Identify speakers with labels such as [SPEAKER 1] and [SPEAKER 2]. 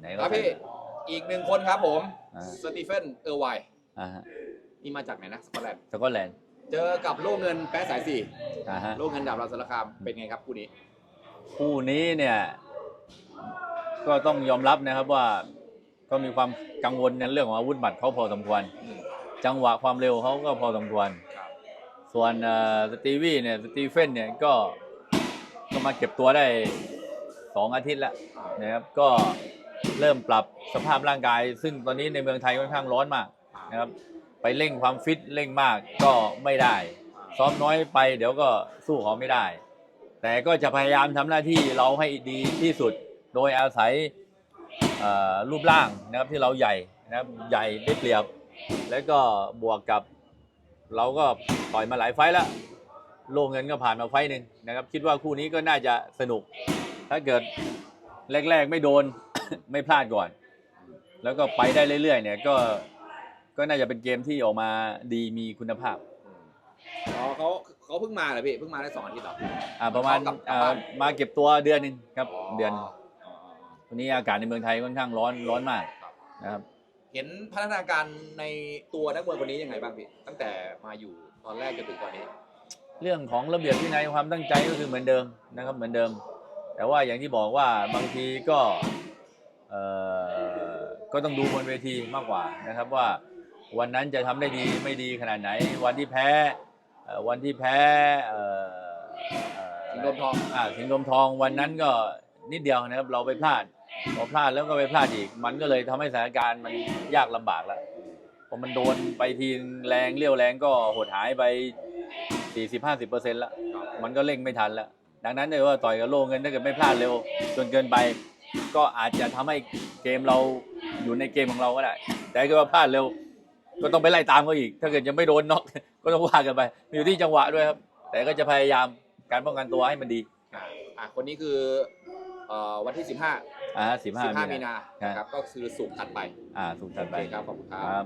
[SPEAKER 1] ไหน
[SPEAKER 2] ค
[SPEAKER 1] ก็
[SPEAKER 2] รับพี่ อีกหนึ่งคนครับผม
[SPEAKER 1] อ่า
[SPEAKER 2] สตีเฟนเออร์ไวน์
[SPEAKER 1] อ่าฮะ
[SPEAKER 2] นี่มาจากไหนนะสกอตแลนด์
[SPEAKER 1] สกอตแลนด์
[SPEAKER 2] เจอกับโล่เงินแป๊ะสายสี่
[SPEAKER 1] อ่าฮะ
[SPEAKER 2] โล่เงินดาบราสารคามเป็นไงครับคู่นี้
[SPEAKER 1] คู่นี้เนี่ย ก็ต้องยอมรับนะครับว่า ก็มีความกังวลในเรื่องของอาวุธหมัดเขาพอสมควร
[SPEAKER 2] อืม
[SPEAKER 1] จังหวะความเร็วเขาก็พอสมควร
[SPEAKER 2] ครับ
[SPEAKER 1] ส่วนเอ่อสตีวี่เนี่ยสตีเฟนเนี่ยก็ก็มาเก็บตัวได้สองอาทิตย์แล้วนะครับก็ เริ่มปรับสภาพร่างกาย ซึ่งตอนนี้ในเมืองไทยค่อนข้างร้อนมากนะครับ ไปเร่งความฟิตเร่งมากก็ไม่ได้ ซ้อมน้อยไปเดี๋ยวก็สู้เขาไม่ได้ แต่ก็จะพยายามทำหน้าที่เราให้ดีที่สุด โดยอาศัยรูปร่างนะครับที่เราใหญ่นะครับใหญ่ได้เปรียบ แล้วก็บวกกับเราก็ต่อยมาหลายไฟแล้วโลงเงินก็ผ่านมาไฟหนึ่งนะครับ คิดว่าคู่นี้ก็น่าจะสนุก ถ้าเกิดแรก ๆ ไม่โดน ไม่พลาดก่อน แล้วก็ไปได้เรื่อยๆ เนี่ยก็ก็น่าจะเป็นเกมที่ออกมาดีมีคุณภาพ
[SPEAKER 2] อืมอ๋อเขาเขาเพิ่งมาเหรอพี่เพิ่งมาได้สองอาทิตย์เหรอ
[SPEAKER 1] อ่าประมาณ
[SPEAKER 2] เขากลับกลับ
[SPEAKER 1] อ่า
[SPEAKER 2] บ้าน
[SPEAKER 1] มาเก็บตัวเดือนหนึ่งครับ เดือน
[SPEAKER 2] อ๋ออ๋อ
[SPEAKER 1] วันนี้อากาศในเมืองไทยค่อนข้างร้อนร้อนมาก
[SPEAKER 2] ครับ
[SPEAKER 1] นะครับ
[SPEAKER 2] เห็นพัฒนาการในตัวนักมวยคนนี้ยังไงบ้างพี่ ตั้งแต่มาอยู่ตอนแรกจนถึงตอนนี้
[SPEAKER 1] เรื่องของระเบียบวินัยความตั้งใจก็คือเหมือนเดิมนะครับเหมือนเดิม แต่ว่าอย่างที่บอกว่าบางทีก็เอ่อ ก็ต้องดูบนเวทีมากกว่านะครับว่าวันนั้นจะทำได้ดีไม่ดีขนาดไหน วันที่แพ้เอ่อวันที่แพ้เอ่อเอ่อ
[SPEAKER 2] สิงห์โดมทอง
[SPEAKER 1] อ่าสิงห์โดมทองวันนั้นก็นิดเดียวนะครับเราไปพลาดพอพลาดแล้วก็ไปพลาดอีก มันก็เลยทำให้สถานการณ์มันยากลำบากแล้วพอมันโดนไปทีแรงเลี้ยวแรงก็หดหายไป 40-50%แล้วมันก็เร่งไม่ทันแล้วดังนั้นเลยว่าต่อยกับโลเงินถ้าเกิดไม่พลาดเร็วจนเกินไป ก็อาจจะทำให้เกมเราอยู่ในเกมของเราก็ได้ แต่ถ้าเกิดว่าพลาดเร็ว ก็ต้องไปไล่ตามเขาอีก ถ้าเกิดยังไม่โดนน็อกก็ต้องว่ากันไปอยู่ที่จังหวะด้วยครับ แต่ก็จะพยายามการป้องกันตัวให้มันดี
[SPEAKER 2] อ่าอ่าคนนี้คือเอ่อวันที่ 15
[SPEAKER 1] อ่าสิบห้า
[SPEAKER 2] 15 มีนา
[SPEAKER 1] ครับ
[SPEAKER 2] นะครับก็คือสุกร์ถัดไป
[SPEAKER 1] อ่าถูก
[SPEAKER 2] โอ
[SPEAKER 1] ตัดไป
[SPEAKER 2] เคครับขอบคุณค
[SPEAKER 1] ค
[SPEAKER 2] รั
[SPEAKER 1] รับบ